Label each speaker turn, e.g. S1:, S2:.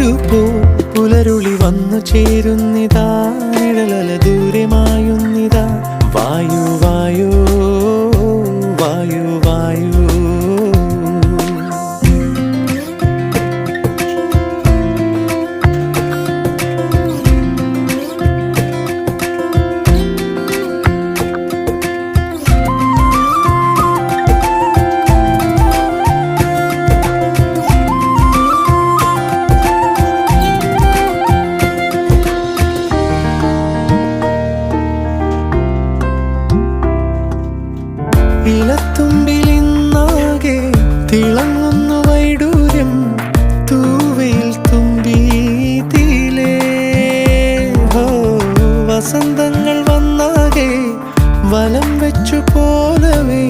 S1: പൂങ്കാറ്റുപോ പുലരുളി വന്നു ചേരുന്നിതാ നിഴലല ദൂരമായുന്നിതാ. വസന്തങ്ങൾ വന്നാകെ വലം വെച്ചു പോലവേ.